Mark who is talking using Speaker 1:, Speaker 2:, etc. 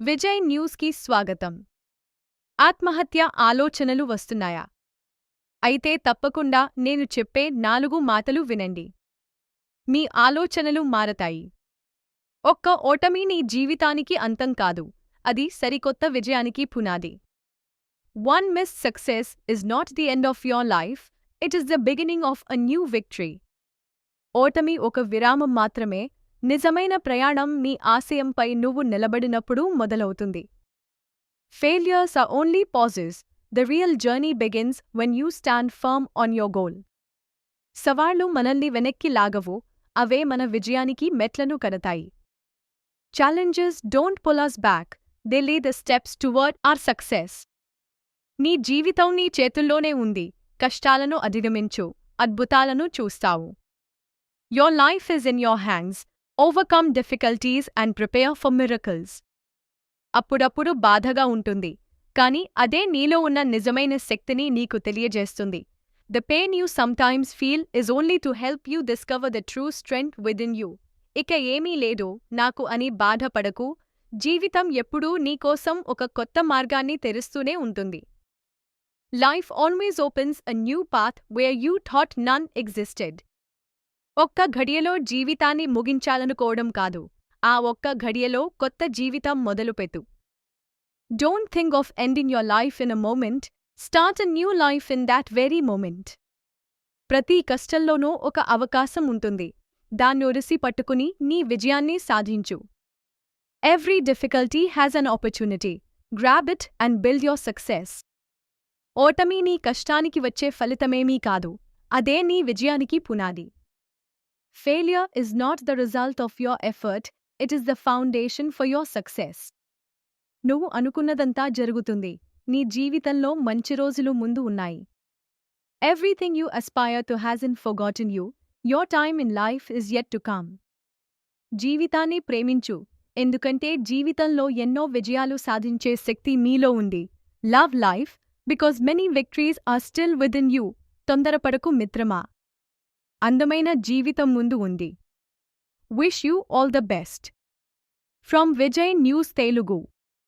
Speaker 1: విజయ్ న్యూస్కి స్వాగతం. ఆత్మహత్య ఆలోచనలు వస్తున్నాయా? అయితే తప్పకుండా నేను చెప్పే నాలుగు మాటలు వినండి. మీ ఆలోచనలు మారతాయి. ఒక్క ఓటమి నీ జీవితానికి అంతం కాదు. అది సరికొత్త విజయానికి పునాది. One miss success is not the end of your life it is the beginning of a new victory ఓటమి ఒక విరామం మాత్రమే నిజమైన ప్రయాణం మీ ఆశయంపై నువ్వు నిలబడినప్పుడు మొదలవుతుంది. Failures are only pauses the real journey begins when you stand firm on your goal సవాళ్ళు మనల్ని వెనక్కి లాగవు. అవే మన విజయానికి మెట్లను కడతాయి. Challenges don't pull back they lay the steps toward our success నీ జీవితం నీ చేతుల్లోనే ఉంది. కష్టాలను అధిగమించు. అద్భుతాలను చూస్తావు. Your life is in your hands overcome difficulties and prepare for miracles అప్పుడప్పుడు బాధగా ఉంటుంది కానీ అదే నీలో ఉన్న నిజమైన శక్తిని నీకు తెలియజేస్తుంది. The pain you sometimes feel is only to help you discover the true strength within you ఇక ఏమీ లేదు నాకు అని బాధపడకు. జీవితం ఎప్పుడూ నీకోసం ఒక కొత్త మార్గాన్ని తెరుస్తూనే ఉంటుంది. Life always opens a new path where you thought none existed ఒక్క ఘడియలో జీవితాన్ని ముగించాలనుకోవడం కాదు. ఆ ఒక్క ఘడియలో కొత్త జీవితం మొదలుపెట్టు. Don't think of ending your life in a moment start a new life in that very moment ప్రతి కష్టంలోనూ ఒక అవకాశం ఉంటుంది. దాన్ని ఒరిసి పట్టుకుని నీ విజయాన్ని సాధించు. Every difficulty has an opportunity grab it and build your success ఓటమి నీ కష్టానికి వచ్చే ఫలితమేమీ కాదు. అదే నీ విజయానికి పునాది. Failure is not the result of your effort, it is the foundation for your success. నువ్వు అనుకున్నదంతా జరుగుతుంది. నీ జీవితంలో మంచి రోజులు ముందు ఉన్నాయి. Everything you aspire to has in forgotten you your time in life is yet to come జీవితాన్ని ప్రేమించు. ఎందుకంటే జీవితంలో ఎన్నో విజయాలు సాధించే శక్తి మీలో ఉంది. Love life because many victories are still within you తొందరపడకు మిత్రమా? అందమైన జీవితం ముందు ఉంది. Wish you all the best from Vijay news Telugu